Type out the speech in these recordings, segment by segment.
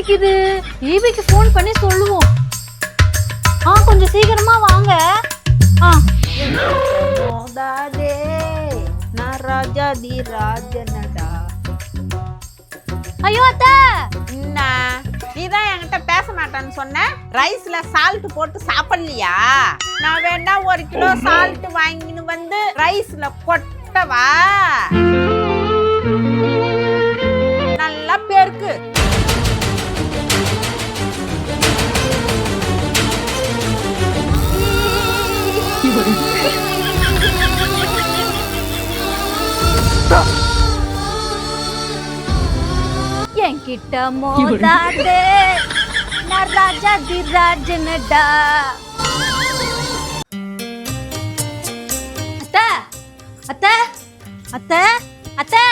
அடிக்குது ஈபிக்கு ஃபோன் பண்ணி சொல்லுவோம். ஆ கொஞ்சம் சீக்கிரமா வாங்க. ஆ. மோதாதே நான் ராஜாதி ராஜனடா. ஐயோ அத்தை! என்ன? நீ தான் என்கிட்ட பேச மாட்டேன்னு சொன்ன? ரைஸ்ல சால்ட் போட்டு சாப்பிடலையா? நான் வேணா ஒரு கிலோ சால்ட் வாங்கின்னு வந்து ரைஸ்ல கொட்டவா? என்கிட்ட மோதாதே. நான் ராஜா தி ராஜனடா அத்தை அத்தை அத்தை அத்தை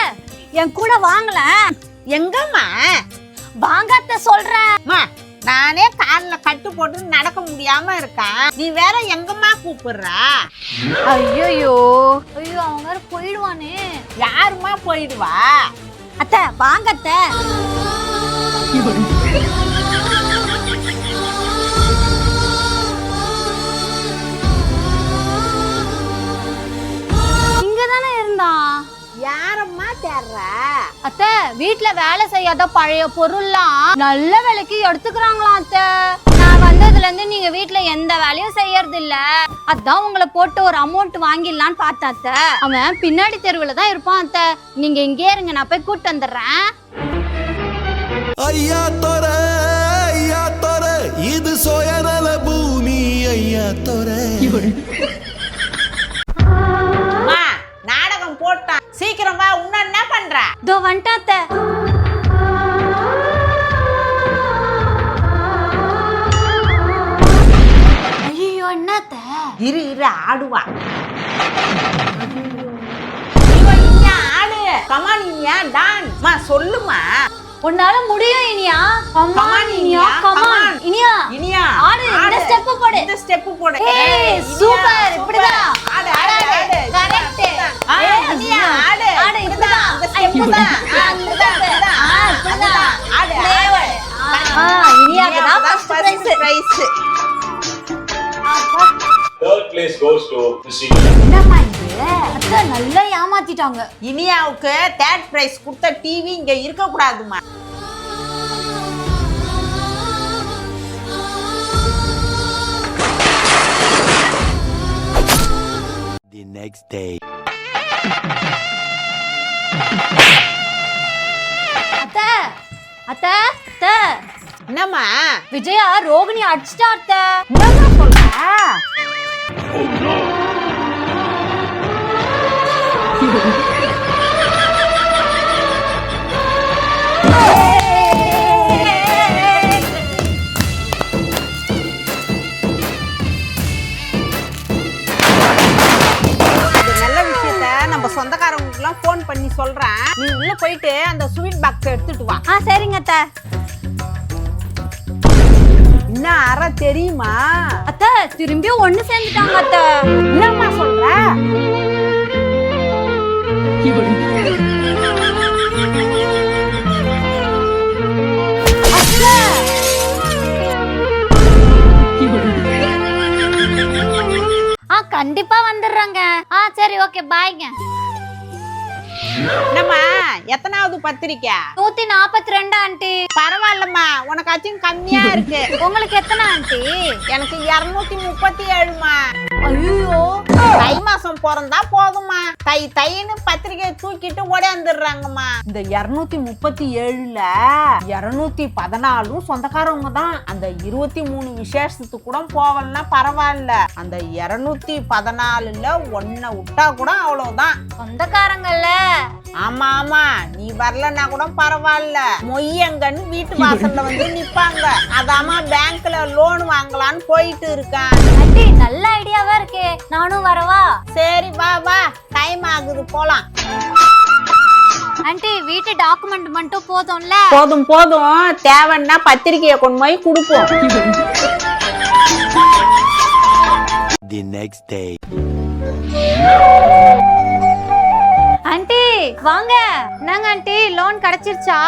என் கூட வாங்கல. எங்கம்மா? வாங்க அத்தை சொல்றேன். நானே கால்ல கட்டு போட்டு நடக்க முடியாம இருக்கேன். நீ வேற எங்கம்மா கூப்பிடுற? ஐயோ ஐயோ அவங்க வேற போயிடுவானே. யாரும்மா போயிடுவா? அத்தை வாங்க அத்தை. வீட்டுல வேலை செய்யாத பழைய பொருள்லாம் நல்ல விலைக்கு எடுத்துக்கிறாங்களாம் அத்தை. நான் வந்ததுல இருந்து நீங்க வீட்டுல எந்த வேலையும் செய்யறது இல்ல அதான் உங்களை போட்டு ஒரு அமௌண்ட் வாங்கிடலான்னு பார்த்தேன் அத்தை. அவன் பின்னாடி தெருவுல தான் இருப்பான் அத்தை. நீங்க இங்கே இருங்க நான் போய் கூட்டு வந்துடுறேன். ஐயா தோர ஐயா தோர இது சுயநல பூமி ஐயா தொர ஐயோ என்ன அத்தை இரு இரு ஆடுவா. இவ இனியா ஆடு. கமான் இனியா டான் மா சொல்லுமா. உன்னால முடியும் Iniya. Come on Iniya. Iniya. Come on. Iniya. Iniya ஆடு, இந்த step போடு. இந்த ஸ்டெப் போடு. ஏய். இப்படிதான். ஆடு இனியா, இப்படிதான். ஸ்டெப். தான் இப்படிதான். இனியாக்கு தான். Prize Goes to Missy. என்னம்மா இது? அத்தை நல்லா ஏமாத்திட்டாங்க. இனியாவுக்கு தேர்ட் பிரைஸ் கொடுத்த டிவி இங்க இருக்க கூடாதுமா The next day. அத்தை அத்தை அத்தை. என்னம்மா? விஜயா ரோகிணி அடிச்சிட்டா அத்தை. என்னம்மா சொல்ற இது என்ன அற தெரியுமா? அத்தை திரும்பி ஒண்ணு சேர்ந்துட்டாங்க அத்தை. என்னம்மா சொல்ற? ஆ கண்டிப்பா வந்துடுறாங்க. ஆ சரி ஓகே பாய்ங்க. என்னம்மா எத்தனாவது பத்திரிக்கை? நூத்தி நாற்பத்தி ரெண்டு ஆண்டி. பரவாயில்லம்மா உனக்காச்சும் கம்மியா இருக்கு. உங்களுக்கு எத்தனை ஆண்டி? எனக்கு இருநூத்தி முப்பத்தி ஏழுமா. ஐயோ தை மாசம் பிறந்தா போதுமா தை தைன்னு பத்திரிக்கையை தூக்கிட்டு ஓடியாந்துடுறாங்கம்மா. இந்த இருநூத்தி முப்பத்தி ஏழுல இருநூத்தி பதினாலும் சொந்தக்காரவங்க தான். அந்த இருபத்தி மூணு விசேஷத்துக்கு கூட போவலன்னா பரவாயில்ல. அந்த இருநூத்தி பதினாலுல ஒன்ன விட்டா கூட அவ்வளவுதான். சொந்தக்காரங்கல்ல? ஆமா ஆமா. நீ வரலன்னா கூட பரவாயில்ல. மொய்யங்கன்னு வீட்டு வாசல்ல வந்து நிப்பாங்க. அதாம்மா பேங்க்ல லோன் வாங்கலான்னு போயிட்டு இருக்கேன். ஆண்டி நல்ல ஐடியாவா இருக்கே. நானும் வரவா? சரி வா வா. டைம் ஆகுது போலாம். ஆண்டி வீட்டு டாக்குமெண்ட் மட்டும் போதும்ல? போதும் போதும். தேவைன்னா பத்திரிக்கையை கொண்டு போய் கொடுப்போம். The next day. வாங்க. என்னங்க ஆண்டி லோன் கிடைச்சிருச்சா?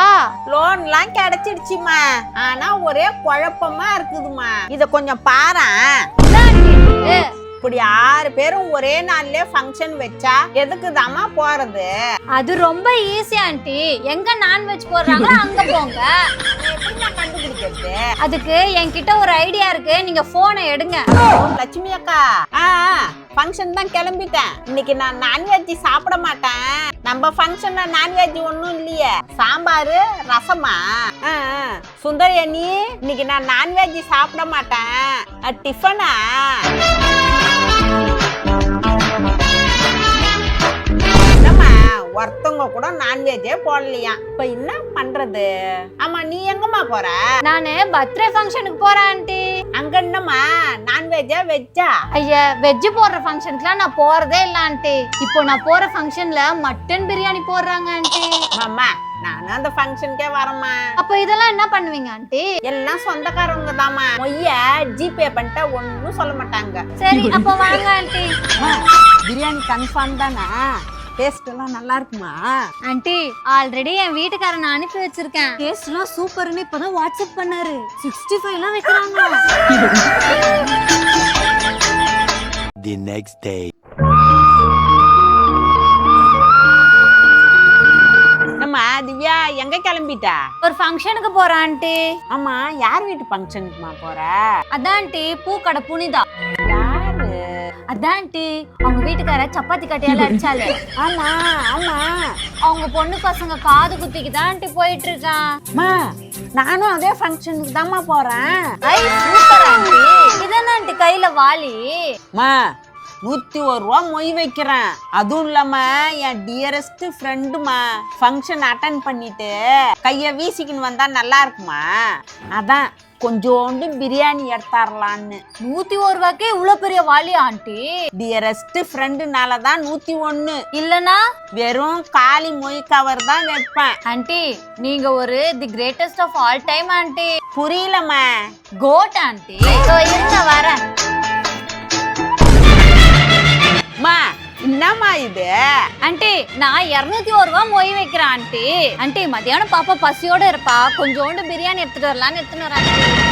லோன்லாம் கிடைச்சிடுச்சுமா ஆனா ஒரே குழப்பமா இருக்குதுமா இத கொஞ்சம் இது? இப்படி ஆறு பேரும் ஒரே நாள்லயே ஃபங்க்ஷன் வச்சா எதுக்கு போறது? அது ரொம்ப ஈஸி ஆண்டி. எங்க நான்வெஜ் போடுறாங்களோ அங்க போங்க. கண்டுபிடிக்கிறது? அதுக்கு என்கிட்ட ஒரு ஐடியா இருக்கு. நீங்க போனை எடுங்க. லட்சுமி அக்கா. ஆ. ஃபங்க்ஷன் தான் கிளம்பிட்டேன். இன்னைக்கு நான் நான்வெஜ் சாப்பிட மாட்டேன். நம்ம ஃபங்க்ஷன்ல நான்வெஜ் ஒன்றும் இல்லையே. சாம்பார் ரசமா? ஆ, சுந்தரி அண்ணி இன்னைக்கு நான் நான்வெஜ் சாப்பிட மாட்டேன். டிஃபனா ஒருத்தவங்க கூட நான்வெஜ்ஜே போடலையா? இப்ப என்ன பண்றது? ஆமா நீ எங்கம்மா போற? நானு பர்த்டே ஃபங்க்ஷனுக்கு போறேன் ஆண்டி. அங்க என்னம்மா? நான்வெஜ்ஜா வெஜ்ஜா ஐயா வெஜ் போடுற ஃபங்க்ஷனுக்குலாம் நான் போறதே இல்ல ஆண்டி. இப்போ நான் போற ஃபங்க்ஷன்ல மட்டன் பிரியாணி போடுறாங்க ஆண்டி. மாமா நானும் அந்த ஃபங்க்ஷனுக்கே வரேம்மா. அப்போ இதெல்லாம் என்ன பண்ணுவீங்க ஆண்டி? எல்லாம் சொந்தக்காரவங்க தாம்மா. மொய்ய ஜிபே பண்ணிட்டா ஒன்றும் சொல்ல மாட்டாங்க. சரி அப்போ வாங்க ஆண்டி. பிரியாணி கன்ஃபார்ம் தானே? டேஸ்ட் எல்லாம் நல்லா இருக்குமா? ஆண்டி ஆல்ரெடி என் வீட்டுக்காரன் நான் அனுப்பி வச்சிருக்கேன். டேஸ்ட்லாம் சூப்பர்னு இப்பதான் வாட்ஸ்அப் பண்ணாரு. சிக்ஸ்டி ஃபைவ்லாம் வைக்கிறாங்க. The next day. நம்ம திவ்யா எங்க கிளம்பிட்டா? ஒரு ஃபங்க்ஷனுக்கு போறேன் ஆண்டி ஆமா யார் வீட்டு ஃபங்க்ஷனுக்குமா போற? அதான் ஆண்டி பூக்கடை புனிதா. அதான் ஆண்டி அவங்க வீட்டுக்கார சப்பாத்தி கட்டையால அடிச்சாலு ஆமா ஆமா. அவங்க பொண்ணு பசங்க காது குத்திக்கு தான் ஆண்டி போயிட்டு இருக்கான் நானும் அதே ஃபங்க்ஷனுக்கு தாம்மா போறேன். ஐ சூப்பர் ஆண்டி. இதானே ஆண்டி கையில வாளி? அம்மா நூத்தி ஒரு ரூபா மொய் வைக்கிறேன். அதுவும் இல்லாம என் டியரஸ்ட் ஃப்ரெண்டுமா ஃபங்க்ஷன் அட்டன் பண்ணிட்டு கைய வீசிக்கின்னு வந்தா நல்லா இருக்குமா? அதான். கொஞ்சோண்டு பிரியாணி எடுத்தாரலான்னு. நூத்தி ஒரு ரூபாய்க்கே இவ்வளவு பெரிய வாளி ஆண்டி. டியரஸ்ட் ஃப்ரெண்டுனால தான் நூத்தி ஒண்ணு இல்லனா வெறும் காலி மொய் கவர் தான் வைப்பேன். ஆண்டி நீங்க ஒரு the greatest of all time aunty. புரியலம்மா. Goat aunty. இருங்க வரேன். அம்மா என்னம்மா இது? ஆண்டி நான் இருநூத்தி ஒரு ரூபா மொய் வைக்கிறேன் ஆண்டி. ஆண்டி மதியானம் பாப்பா பசியோட இருப்பா. கொஞ்சோண்டு பிரியாணி எடுத்துட்டு வரலான்னு எடுத்துன்னு வரேன்